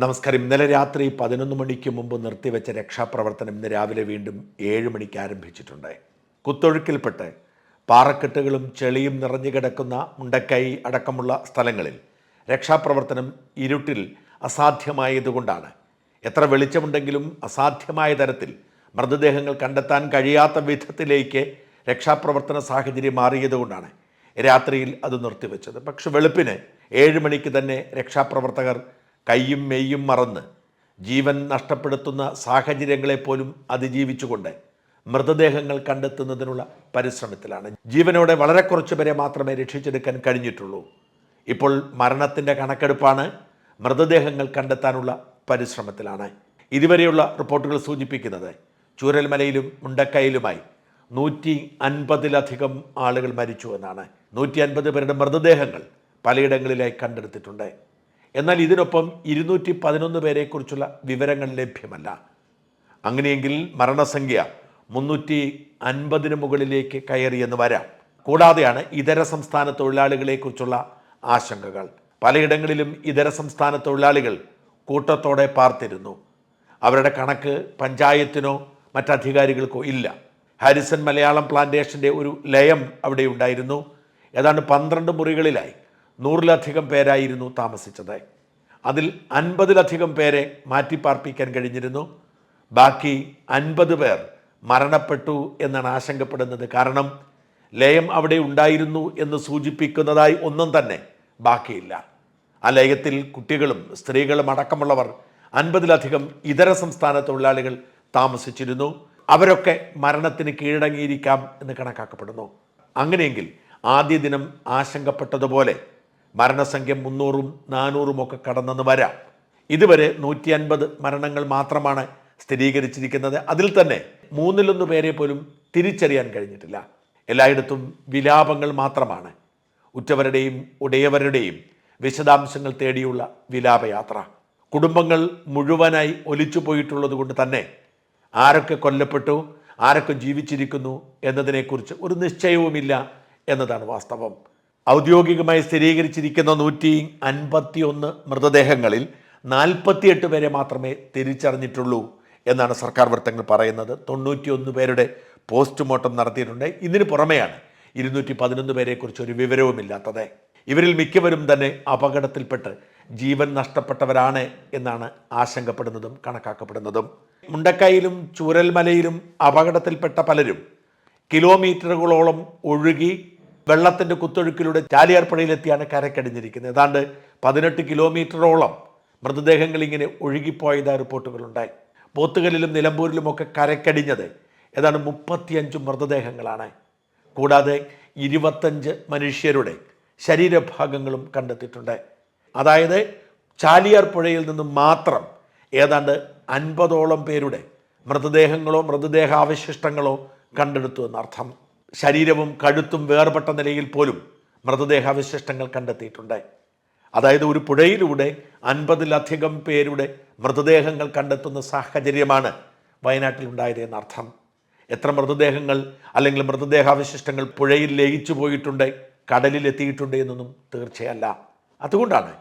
നമസ്കാരം. ഇന്നലെ രാത്രി പതിനൊന്ന് മണിക്ക് മുമ്പ് നിർത്തിവെച്ച രക്ഷാപ്രവർത്തനം ഇന്ന് രാവിലെ വീണ്ടും ഏഴ് മണിക്ക് ആരംഭിച്ചിട്ടുണ്ട്. കുത്തൊഴുക്കിൽപ്പെട്ട് പാറക്കെട്ടുകളും ചെളിയും നിറഞ്ഞു കിടക്കുന്ന മുണ്ടക്കൈ അടക്കമുള്ള സ്ഥലങ്ങളിൽ രക്ഷാപ്രവർത്തനം ഇരുട്ടിൽ അസാധ്യമായതുകൊണ്ടാണ്. എത്ര വെളിച്ചമുണ്ടെങ്കിലും അസാധ്യമായ തരത്തിൽ മൃതദേഹങ്ങൾ കണ്ടെത്താൻ കഴിയാത്ത വിധത്തിലേക്ക് രക്ഷാപ്രവർത്തന സാഹചര്യം മാറിയതുകൊണ്ടാണ് രാത്രിയിൽ അത് നിർത്തിവെച്ചത്. പക്ഷെ വെളുപ്പിന് ഏഴ് മണിക്ക് തന്നെ രക്ഷാപ്രവർത്തകർ കയ്യും മെയ്യും മറന്ന് ജീവൻ നഷ്ടപ്പെടുത്തുന്ന സാഹചര്യങ്ങളെപ്പോലും അതിജീവിച്ചുകൊണ്ട് മൃതദേഹങ്ങൾ കണ്ടെത്തുന്നതിനുള്ള പരിശ്രമത്തിലാണ്. ജീവനോടെ വളരെ കുറച്ച് പേരെ മാത്രമേ രക്ഷിച്ചെടുക്കാൻ കഴിഞ്ഞിട്ടുള്ളൂ. ഇപ്പോൾ മരണത്തിന്റെ കണക്കെടുപ്പാണ് മൃതദേഹങ്ങൾ കണ്ടെത്താനുള്ള പരിശ്രമത്തിലാണ്. ഇതുവരെയുള്ള റിപ്പോർട്ടുകൾ സൂചിപ്പിക്കുന്നത് ചൂരൽമലയിലും മുണ്ടക്കയിലുമായി നൂറ്റി അൻപതിലധികം ആളുകൾ മരിച്ചു എന്നാണ്. നൂറ്റി അൻപത് പേരുടെ മൃതദേഹങ്ങൾ പലയിടങ്ങളിലായി കണ്ടെടുത്തിട്ടുണ്ട്. എന്നാൽ ഇതിനൊപ്പം ഇരുന്നൂറ്റി പതിനൊന്ന് പേരെക്കുറിച്ചുള്ള വിവരങ്ങൾ ലഭ്യമല്ല. അങ്ങനെയെങ്കിൽ മരണസംഖ്യ മുന്നൂറ്റി അൻപതിന് മുകളിലേക്ക് കയറിയെന്ന് വരാം. കൂടാതെയാണ് ഇതര സംസ്ഥാന തൊഴിലാളികളെക്കുറിച്ചുള്ള ആശങ്കകൾ. പലയിടങ്ങളിലും ഇതര സംസ്ഥാന തൊഴിലാളികൾ കൂട്ടത്തോടെ പാർത്തിരുന്നു. അവരുടെ കണക്ക് പഞ്ചായത്തിനോ മറ്റധികാരികൾക്കോ ഇല്ല. ഹാരിസൺ മലയാളം പ്ലാന്റേഷന്റെ ഒരു ലയം അവിടെ ഉണ്ടായിരുന്നു ഏതാണ്ട് പന്ത്രണ്ട് മുറികളിലായി. നൂറിലധികം പേരായിരുന്നു താമസിച്ചത്. അതിൽ അൻപതിലധികം പേരെ മാറ്റിപ്പാർപ്പിക്കാൻ കഴിഞ്ഞിരുന്നു. ബാക്കി അൻപത് പേർ മരണപ്പെട്ടു എന്നാണ് ആശങ്കപ്പെടുന്നത്. കാരണം ലയം അവിടെ ഉണ്ടായിരുന്നു എന്ന് സൂചിപ്പിക്കുന്നതായി ഒന്നും തന്നെ ബാക്കിയില്ല. ആ ലയത്തിൽ കുട്ടികളും സ്ത്രീകളും അടക്കമുള്ളവർ അൻപതിലധികം ഇതര സംസ്ഥാന തൊഴിലാളികൾ താമസിച്ചിരുന്നു. അവരൊക്കെ മരണത്തിന് കീഴടങ്ങിയിരിക്കാം എന്ന് കണക്കാക്കപ്പെടുന്നു. അങ്ങനെയെങ്കിൽ ആദ്യ ദിനം ആശങ്കപ്പെട്ടതുപോലെ മരണസംഖ്യ മുന്നൂറും നാനൂറും ഒക്കെ കടന്നെന്ന് വരാം. ഇതുവരെ നൂറ്റി അൻപത് മരണങ്ങൾ മാത്രമാണ് സ്ഥിരീകരിച്ചിരിക്കുന്നത്. അതിൽ തന്നെ മൂന്നിലൊന്ന് പേരെ പോലും തിരിച്ചറിയാൻ കഴിഞ്ഞിട്ടില്ല. എല്ലായിടത്തും വിലാപങ്ങൾ മാത്രമാണ്. ഉറ്റവരുടെയും ഉടയവരുടെയും വിശദാംശങ്ങൾ തേടിയുള്ള വിലാപയാത്ര. കുടുംബങ്ങൾ മുഴുവനായി ഒലിച്ചു പോയിട്ടുള്ളത് കൊണ്ട് തന്നെ ആരൊക്കെ കൊല്ലപ്പെട്ടു ആരൊക്കെ ജീവിച്ചിരിക്കുന്നു എന്നതിനെക്കുറിച്ച് ഒരു നിശ്ചയവുമില്ല എന്നതാണ് വാസ്തവം. ഔദ്യോഗികമായി സ്ഥിരീകരിച്ചിരിക്കുന്ന നൂറ്റി അൻപത്തി ഒന്ന് മൃതദേഹങ്ങളിൽ നാൽപ്പത്തിയെട്ട് പേരെ മാത്രമേ തിരിച്ചറിഞ്ഞിട്ടുള്ളൂ എന്നാണ് സർക്കാർ വൃത്തങ്ങൾ പറയുന്നത്. തൊണ്ണൂറ്റിയൊന്ന് പേരുടെ പോസ്റ്റ്മോർട്ടം നടത്തിയിട്ടുണ്ട്. ഇതിന് പുറമെയാണ് ഇരുന്നൂറ്റി പതിനൊന്ന് പേരെക്കുറിച്ച് ഒരു വിവരവുമില്ലാത്തത്. ഇവരിൽ മിക്കവരും തന്നെ അപകടത്തിൽപ്പെട്ട് ജീവൻ നഷ്ടപ്പെട്ടവരാണ് എന്നാണ് ആശങ്കപ്പെടുന്നതും കണക്കാക്കപ്പെടുന്നതും. മുണ്ടക്കൈയിലും ചൂരൽമലയിലും അപകടത്തിൽപ്പെട്ട പലരും കിലോമീറ്ററുകളോളം ഒഴുകി വെള്ളത്തിന്റെ കുത്തൊഴുക്കിലൂടെ ചാലിയാർപ്പുഴയിലെത്തിയാണ് കരക്കടിഞ്ഞിരിക്കുന്നത്. ഏതാണ്ട് പതിനെട്ട് കിലോമീറ്ററോളം മൃതദേഹങ്ങൾ ഇങ്ങനെ ഒഴുകിപ്പോയതായ റിപ്പോർട്ടുകളുണ്ടായി. പോത്തുകലിലും നിലമ്പൂരിലുമൊക്കെ കരക്കടിഞ്ഞത് ഏതാണ്ട് മുപ്പത്തിയഞ്ച് മൃതദേഹങ്ങളാണ്. കൂടാതെ ഇരുപത്തഞ്ച് മനുഷ്യരുടെ ശരീരഭാഗങ്ങളും കണ്ടെത്തിയിട്ടുണ്ട്. അതായത് ചാലിയാർ പുഴയിൽ നിന്നും മാത്രം ഏതാണ്ട് അൻപതോളം പേരുടെ മൃതദേഹങ്ങളോ മൃതദേഹാവശിഷ്ടങ്ങളോ കണ്ടെടുത്തു എന്നർത്ഥം. ശരീരവും കഴുത്തും വേർപെട്ട നിലയിൽ പോലും മൃതദേഹാവശിഷ്ടങ്ങൾ കണ്ടെത്തിയിട്ടുണ്ട്. അതായത് ഒരു പുഴയിലൂടെ അൻപതിലധികം പേരുടെ മൃതദേഹങ്ങൾ കണ്ടെത്തുന്ന സാഹചര്യമാണ് വയനാട്ടിൽ ഉണ്ടായത് എന്നർത്ഥം. എത്ര മൃതദേഹങ്ങൾ അല്ലെങ്കിൽ മൃതദേഹാവശിഷ്ടങ്ങൾ പുഴയിൽ ലയിച്ചു പോയിട്ടുണ്ട് കടലിൽ എത്തിയിട്ടുണ്ട് എന്നൊന്നും തീർച്ചയല്ല. അതുകൊണ്ടാണ്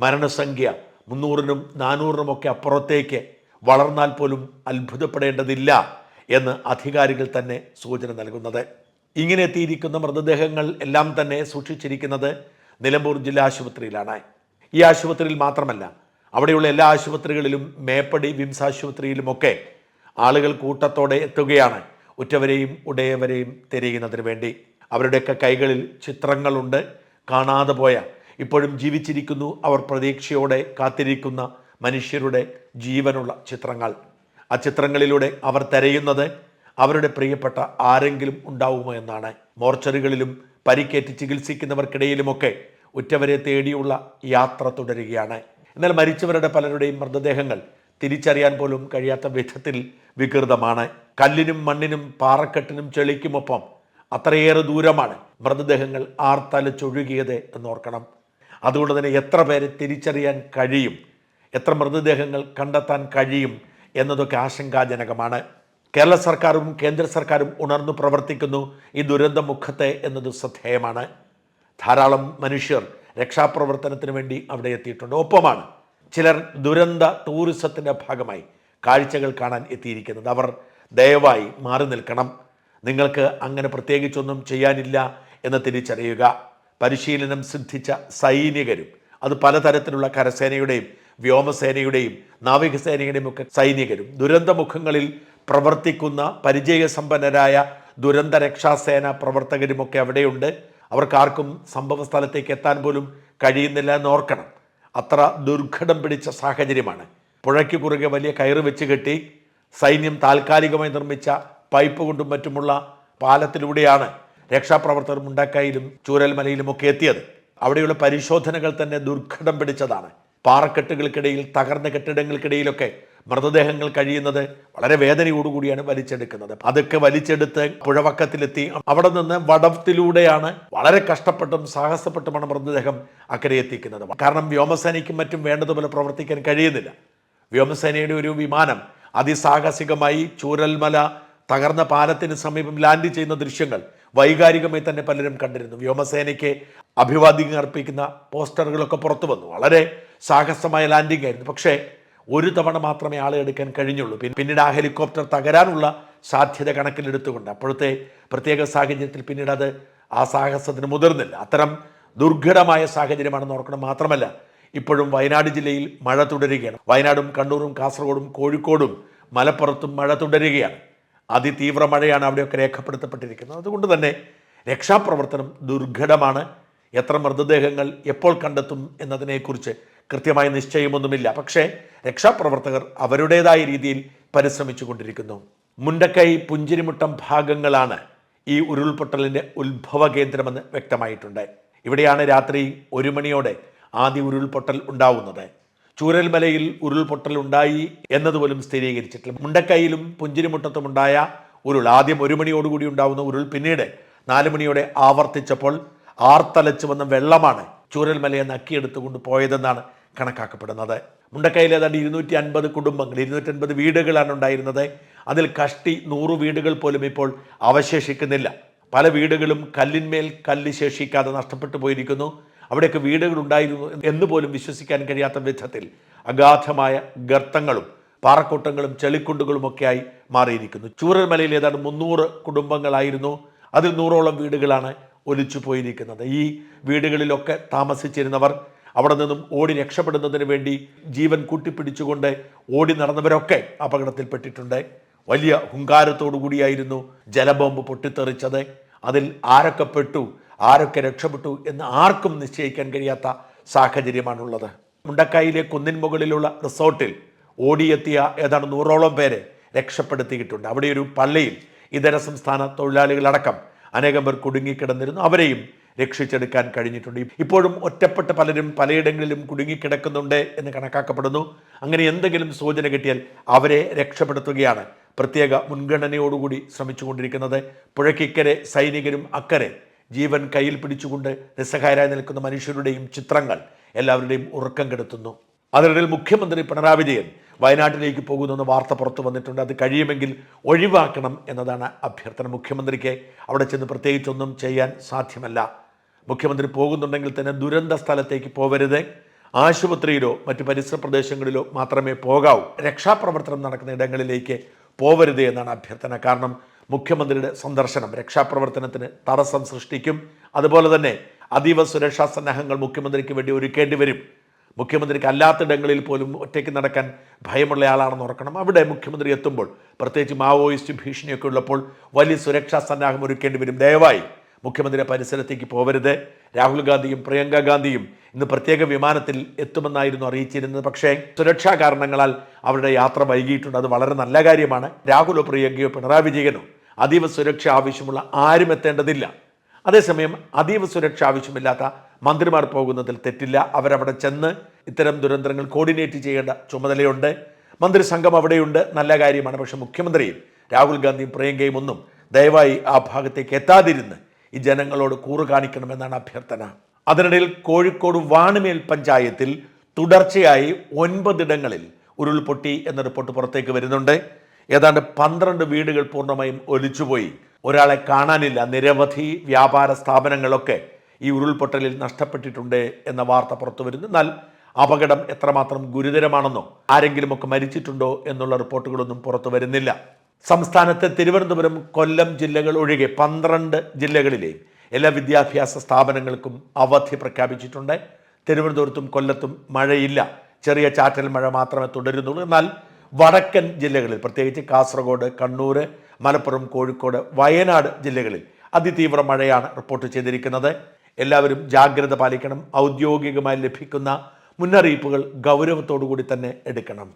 മരണസംഖ്യ മുന്നൂറിനും നാനൂറിനുമൊക്കെ അപ്പുറത്തേക്ക് വളർന്നാൽ പോലും അത്ഭുതപ്പെടേണ്ടതില്ല എന്ന് അധികാരികൾ തന്നെ സൂചന നൽകുന്നത്. ഇങ്ങനെ എത്തിയിരിക്കുന്ന മൃതദേഹങ്ങൾ എല്ലാം തന്നെ സൂക്ഷിച്ചിരിക്കുന്നത് നിലമ്പൂർ ജില്ലാ ആശുപത്രിയിലാണ്. ഈ ആശുപത്രിയിൽ മാത്രമല്ല അവിടെയുള്ള എല്ലാ ആശുപത്രികളിലും മേപ്പടി വിംസ് ആശുപത്രിയിലുമൊക്കെ ആളുകൾ കൂട്ടത്തോടെ എത്തുകയാണ് ഉറ്റവരെയും ഉടയവരെയും തിരയുന്നതിന് വേണ്ടി. അവരുടെയൊക്കെ കൈകളിൽ ചിത്രങ്ങളുണ്ട് കാണാതെ പോയ ഇപ്പോഴും ജീവിച്ചിരിക്കുന്നു അവർ പ്രതീക്ഷയോടെ കാത്തിരിക്കുന്ന മനുഷ്യരുടെ ജീവനുള്ള ചിത്രങ്ങൾ. ആ ചിത്രങ്ങളിലൂടെ അവർ തിരയുന്നത് അവരുടെ പ്രിയപ്പെട്ട ആരെങ്കിലും ഉണ്ടാവുമോ എന്നാണ്. മോർച്ചറികളിലും പരിക്കേറ്റ് ചികിത്സിക്കുന്നവർക്കിടയിലുമൊക്കെ ഉറ്റവരെ തേടിയുള്ള യാത്ര തുടരുകയാണ്. എന്നാൽ മരിച്ചവരുടെ പലരുടെയും മൃതദേഹങ്ങൾ തിരിച്ചറിയാൻ പോലും കഴിയാത്ത വിധത്തിൽ വികൃതമാണ്. കല്ലിനും മണ്ണിനും പാറക്കെട്ടിനും ചെളിക്കുമൊപ്പം അത്രയേറെ ദൂരമാണ് മൃതദേഹങ്ങൾ ആർത്തലച്ചൊഴുകിയത് എന്നോർക്കണം. അതുകൊണ്ട് തന്നെ എത്ര പേരെ തിരിച്ചറിയാൻ കഴിയും? എത്ര മൃതദേഹങ്ങൾ കണ്ടെത്താൻ കഴിയും എന്നതൊക്കെ ആശങ്കാജനകമാണ്. കേരള സർക്കാരും കേന്ദ്ര സർക്കാരും ഉണർന്നു പ്രവർത്തിക്കുന്നു. ഈ ദുരന്ത മുഖത്തെ എന്നത് ശ്രദ്ധേയമാണ്. ധാരാളം മനുഷ്യർ രക്ഷാപ്രവർത്തനത്തിന് വേണ്ടി അവിടെ എത്തിയിട്ടുണ്ട്. ഒപ്പമാണ് ചിലർ ദുരന്ത ടൂറിസത്തിന്റെ ഭാഗമായി കാഴ്ചകൾ കാണാൻ എത്തിയിരിക്കുന്നത്. അവർ ദയവായി മാറി നിൽക്കണം. നിങ്ങൾക്ക് അങ്ങനെ പ്രത്യേകിച്ചൊന്നും ചെയ്യാനില്ല എന്ന് തിരിച്ചറിയുക. പരിശീലനം സിദ്ധിച്ച സൈനികരും അത് പലതരത്തിലുള്ള കരസേനയുടെയും വ്യോമസേനയുടെയും നാവികസേനയുടെയും ഒക്കെ സൈനികരും ദുരന്തമുഖങ്ങളിൽ പ്രവർത്തിക്കുന്ന പരിചയസമ്പന്നരായ ദുരന്ത രക്ഷാസേന പ്രവർത്തകരുമൊക്കെ അവിടെയുണ്ട്. അവർക്കാർക്കും സംഭവ സ്ഥലത്തേക്ക് എത്താൻ പോലും കഴിയുന്നില്ല എന്ന് ഓർക്കണം അത്ര ദുർഘടം പിടിച്ച സാഹചര്യമാണ്. പുഴയ്ക്ക് കുറുകെ വലിയ കയറ് വെച്ച് കെട്ടി സൈന്യം താൽക്കാലികമായി നിർമ്മിച്ച പൈപ്പ് കൊണ്ടും മറ്റുമുള്ള പാലത്തിലൂടെയാണ് രക്ഷാപ്രവർത്തകർ മുണ്ടക്കായിലും ചൂരൽമലയിലും ഒക്കെ എത്തിയത്. അവിടെയുള്ള പരിശോധനകൾ തന്നെ ദുർഘടം പിടിച്ചതാണ്. പാറക്കെട്ടുകൾക്കിടയിൽ തകർന്ന കെട്ടിടങ്ങൾക്കിടയിലൊക്കെ മൃതദേഹങ്ങൾ കഴിയുന്നത് വളരെ വേദനയോടുകൂടിയാണ് വലിച്ചെടുക്കുന്നത്. അതൊക്കെ വലിച്ചെടുത്ത് പുഴവക്കത്തിലെത്തി. അവിടെ നിന്ന് വടത്തിലൂടെയാണ് വളരെ കഷ്ടപ്പെട്ടും സാഹസപ്പെട്ടുമാണ് മൃതദേഹം അക്കരെ എത്തിക്കുന്നത്. കാരണം വ്യോമസേനയ്ക്കും മറ്റും വേണ്ടതുപോലെ പ്രവർത്തിക്കാൻ കഴിയുന്നില്ല. വ്യോമസേനയുടെ ഒരു വിമാനം അതിസാഹസികമായി ചൂരൽമല തകർന്ന പാലത്തിന് സമീപം ലാൻഡ് ചെയ്യുന്ന ദൃശ്യങ്ങൾ വൈകാരികമായി തന്നെ പലരും കണ്ടിരുന്നു. വ്യോമസേനയ്ക്ക് അഭിവാദ്യം അർപ്പിക്കുന്ന പോസ്റ്ററുകളൊക്കെ പുറത്തു വന്നു. വളരെ സാഹസമായ ലാൻഡിംഗ് ആയിരുന്നു. പക്ഷേ ഒരു തവണ മാത്രമേ ആളെ എടുക്കാൻ കഴിഞ്ഞുള്ളൂ. പിന്നീട് ആ ഹെലികോപ്റ്റർ തകരാനുള്ള സാധ്യത കണക്കിലെടുത്തുകൊണ്ട്. അപ്പോഴത്തെ പ്രത്യേക സാഹചര്യത്തിൽ പിന്നീട് അത് ആ സാഹസത്തിന് മുതിർന്നില്ല. അത്തരം ദുർഘടമായ സാഹചര്യമാണെന്ന് ഓർക്കണം മാത്രമല്ല ഇപ്പോഴും വയനാട് ജില്ലയിൽ മഴ തുടരുകയാണ്. വയനാടും കണ്ണൂരും കാസർഗോഡും കോഴിക്കോടും മലപ്പുറത്തും മഴ തുടരുകയാണ്. അതിതീവ്ര മഴയാണ് അവിടെയൊക്കെ രേഖപ്പെടുത്തപ്പെട്ടിരിക്കുന്നത്. അതുകൊണ്ട് തന്നെ രക്ഷാപ്രവർത്തനം ദുർഘടമാണ്. എത്ര മൃതദേഹങ്ങൾ എപ്പോൾ കണ്ടെത്തും എന്നതിനെക്കുറിച്ച് കൃത്യമായ നിശ്ചയമൊന്നുമില്ല. പക്ഷേ രക്ഷാപ്രവർത്തകർ അവരുടേതായ രീതിയിൽ പരിശ്രമിച്ചു കൊണ്ടിരിക്കുന്നു മുണ്ടക്കൈ പുഞ്ചിരിമുട്ടം ഭാഗങ്ങളാണ് ഈ ഉരുൾപൊട്ടലിന്റെ ഉത്ഭവ കേന്ദ്രമെന്ന് വ്യക്തമായിട്ടുണ്ട്. ഇവിടെയാണ് രാത്രി ഒരു മണിയോടെ ആദ്യ ഉരുൾപൊട്ടൽ ഉണ്ടാവുന്നത്. ചൂരൽമലയിൽ ഉരുൾപൊട്ടൽ ഉണ്ടായി എന്നതുപോലും സ്ഥിരീകരിച്ചിട്ടില്ല. മുണ്ടക്കൈയിലും പുഞ്ചിരിമുട്ടത്തും ഉണ്ടായ ഉരുൾ ആദ്യം ഒരു മണിയോടുകൂടി ഉണ്ടാവുന്ന ഉരുൾ പിന്നീട് നാല് മണിയോടെ ആവർത്തിച്ചപ്പോൾ ആർത്തലച്ചു വന്ന വെള്ളമാണ് ചൂരൽമലയെ നക്കിയെടുത്തുകൊണ്ട് പോയതെന്നാണ് കണക്കാക്കപ്പെടുന്നത്. മുണ്ടക്കൈയിൽ ഏതാണ്ട് ഇരുന്നൂറ്റി അൻപത് കുടുംബങ്ങൾ ഇരുന്നൂറ്റി അൻപത് വീടുകളാണ് ഉണ്ടായിരുന്നത്. അതിൽ കഷ്ടി നൂറ് വീടുകൾ പോലും ഇപ്പോൾ അവശേഷിക്കുന്നില്ല. പല വീടുകളും കല്ലിന്മേൽ കല്ല് ശേഷിക്കാതെ നഷ്ടപ്പെട്ടു പോയിരിക്കുന്നു. അവിടെയൊക്കെ വീടുകൾ ഉണ്ടായിരുന്നു എന്ന് പോലും വിശ്വസിക്കാൻ കഴിയാത്ത വിധത്തിൽ അഗാധമായ ഗർത്തങ്ങളും പാറക്കൂട്ടങ്ങളും ചെളിക്കുണ്ടുകളും ഒക്കെയായി മാറിയിരിക്കുന്നു. ചൂരൽമലയിൽ ഏതാണ്ട് മുന്നൂറ് കുടുംബങ്ങളായിരുന്നു. അതിൽ നൂറോളം വീടുകളാണ് ഒലിച്ചു പോയിരിക്കുന്നത് ഈ വീടുകളിലൊക്കെ താമസിച്ചിരുന്നവർ അവിടെ നിന്നും ഓടി രക്ഷപ്പെടുന്നതിന് വേണ്ടി ജീവൻ കൂട്ടിപ്പിടിച്ചുകൊണ്ട് ഓടി നടന്നവരൊക്കെ അപകടത്തിൽപ്പെട്ടിട്ടുണ്ട്. വലിയ ഹുങ്കാരത്തോടു കൂടിയായിരുന്നു ജലബോംബ് പൊട്ടിത്തെറിച്ചത്. അതിൽ ആരൊക്കെ പെട്ടു ആരൊക്കെ രക്ഷപ്പെട്ടു എന്ന് ആർക്കും നിശ്ചയിക്കാൻ കഴിയാത്ത സാഹചര്യമാണുള്ളത്. മുണ്ടക്കായിലെ കുന്നിൻ മുകളിലുള്ള റിസോർട്ടിൽ ഓടിയെത്തിയ ഏതാണ്ട് നൂറോളം പേരെ രക്ഷപ്പെടുത്തിയിട്ടുണ്ട്. അവിടെ ഒരു പള്ളിയിൽ ഇതര സംസ്ഥാന തൊഴിലാളികളടക്കം അനേകം പേർ കുടുങ്ങിക്കിടന്നിരുന്നു. അവരെയും രക്ഷിച്ചെടുക്കാൻ കഴിഞ്ഞിട്ടുണ്ട്. ഇപ്പോഴും ഒറ്റപ്പെട്ട പലരും പലയിടങ്ങളിലും കുടുങ്ങിക്കിടക്കുന്നുണ്ട് എന്ന് കണക്കാക്കപ്പെടുന്നു. അങ്ങനെ എന്തെങ്കിലും സൂചന കിട്ടിയാൽ അവരെ രക്ഷപ്പെടുത്തുകയാണ് പ്രത്യേക മുൻഗണനയോടുകൂടി ശ്രമിച്ചുകൊണ്ടിരിക്കുന്നത്. പുഴയ്ക്കിക്കരെ സൈനികരും അക്കരെ ജീവൻ കയ്യിൽ പിടിച്ചുകൊണ്ട് നിസ്സഹായരായി നിൽക്കുന്ന മനുഷ്യരുടെയും ചിത്രങ്ങൾ എല്ലാവരുടെയും ഉറക്കം കെടുത്തുന്നു. അതിനിടയിൽ മുഖ്യമന്ത്രി പിണറായി വിജയൻ വയനാട്ടിലേക്ക് പോകുന്നെന്ന് വാർത്ത പുറത്തു വന്നിട്ടുണ്ട്. അത് കഴിയുമെങ്കിൽ ഒഴിവാക്കണം എന്നതാണ് അഭ്യർത്ഥന മുഖ്യമന്ത്രിക്ക്. അവിടെ ചെന്ന് പ്രത്യേകിച്ചൊന്നും ചെയ്യാൻ സാധ്യമല്ല. മുഖ്യമന്ത്രി പോകുന്നുണ്ടെങ്കിൽ തന്നെ ദുരന്ത സ്ഥലത്തേക്ക് പോവരുത്. ആശുപത്രിയിലോ മറ്റ് പരിസര പ്രദേശങ്ങളിലോ മാത്രമേ പോകാവൂ. രക്ഷാപ്രവർത്തനം നടക്കുന്ന ഇടങ്ങളിലേക്ക് പോവരുത് എന്നാണ് അഭ്യർത്ഥന. കാരണം മുഖ്യമന്ത്രിയുടെ സന്ദർശനം രക്ഷാപ്രവർത്തനത്തിന് തടസ്സം സൃഷ്ടിക്കും. അതുപോലെ തന്നെ അതീവ സുരക്ഷാ സന്നാഹങ്ങൾ മുഖ്യമന്ത്രിക്ക് വേണ്ടി ഒരുക്കേണ്ടി വരും. മുഖ്യമന്ത്രിക്ക് അല്ലാത്തിടങ്ങളിൽ പോലും ഒറ്റയ്ക്ക് നടക്കാൻ ഭയമുള്ള ആളാണെന്ന് ഓർക്കണം. അവിടെ മുഖ്യമന്ത്രി എത്തുമ്പോൾ പ്രത്യേകിച്ച് മാവോയിസ്റ്റ് ഭീഷണിയൊക്കെ ഉള്ളപ്പോൾ വലിയ സുരക്ഷാ സന്നാഹം ഒരുക്കേണ്ടി വരും. ദയവായി മുഖ്യമന്ത്രിയുടെ പരിസരത്തേക്ക് പോവരുത്. രാഹുൽ ഗാന്ധിയും പ്രിയങ്ക ഗാന്ധിയും ഇന്ന് പ്രത്യേക വിമാനത്തിൽ എത്തുമെന്നായിരുന്നു അറിയിച്ചിരുന്നത്. പക്ഷേ സുരക്ഷാ കാരണങ്ങളാൽ അവരുടെ യാത്ര വൈകിയിട്ടുണ്ട്. അത് വളരെ നല്ല കാര്യമാണ്. രാഹുലോ പ്രിയങ്കയോ പിണറായി വിജയനോ അതീവ സുരക്ഷ ആവശ്യമുള്ള ആരും എത്തേണ്ടതില്ല. അതേസമയം അതീവ സുരക്ഷ ആവശ്യമില്ലാത്ത മന്ത്രിമാർ പോകുന്നതിൽ തെറ്റില്ല. അവരവിടെ ചെന്ന് ഇത്തരം ദുരന്തങ്ങൾ കോർഡിനേറ്റ് ചെയ്യേണ്ട ചുമതലയുണ്ട്. മന്ത്രിസംഘം അവിടെയുണ്ട്. നല്ല കാര്യമാണ്. പക്ഷേ മുഖ്യമന്ത്രിയും രാഹുൽ ഗാന്ധിയും പ്രിയങ്കയും ഒന്നും ദയവായി ആ ഭാഗത്തേക്ക് എത്താതിരുന്ന് ഈ ജനങ്ങളോട് കൂറ് കാണിക്കണമെന്നാണ് അഭ്യർത്ഥന. അതിനിടയിൽ കോഴിക്കോട് വാണിമേൽ പഞ്ചായത്തിൽ തുടർച്ചയായി ഒൻപതിടങ്ങളിൽ ഉരുൾപൊട്ടി എന്ന റിപ്പോർട്ട് പുറത്തേക്ക് വരുന്നുണ്ട്. ഏതാണ്ട് പന്ത്രണ്ട് വീടുകൾ പൂർണമായും ഒലിച്ചുപോയി. ഒരാളെ കാണാനില്ല. നിരവധി വ്യാപാര സ്ഥാപനങ്ങളൊക്കെ ഈ ഉരുൾപൊട്ടലിൽ നഷ്ടപ്പെട്ടിട്ടുണ്ട് എന്ന വാർത്ത പുറത്തു വരുന്നു. എന്നാൽ അപകടം എത്രമാത്രം ഗുരുതരമാണെന്നോ ആരെങ്കിലുമൊക്കെ മരിച്ചിട്ടുണ്ടോ എന്നുള്ള റിപ്പോർട്ടുകളൊന്നും പുറത്തു വരുന്നില്ല. സംസ്ഥാനത്തെ തിരുവനന്തപുരം കൊല്ലം ജില്ലകൾ ഒഴികെ പന്ത്രണ്ട് ജില്ലകളിലെ എല്ലാ വിദ്യാഭ്യാസ സ്ഥാപനങ്ങൾക്കും അവധി പ്രഖ്യാപിച്ചിട്ടുണ്ട്. തിരുവനന്തപുരത്തും കൊല്ലത്തും മഴയില്ല. ചെറിയ ചാറ്റൽ മഴ മാത്രമേ തുടരുന്നുള്ളൂ. എന്നാൽ വടക്കൻ ജില്ലകളിൽ പ്രത്യേകിച്ച് കാസർഗോഡ് കണ്ണൂർ മലപ്പുറം കോഴിക്കോട് വയനാട് ജില്ലകളിൽ അതിതീവ്ര മഴയാണ് റിപ്പോർട്ട് ചെയ്തിരിക്കുന്നത്. എല്ലാവരും ജാഗ്രത പാലിക്കണം. ഔദ്യോഗികമായി ലഭിക്കുന്ന മുന്നറിയിപ്പുകൾ ഗൗരവത്തോടു കൂടി തന്നെ എടുക്കണം.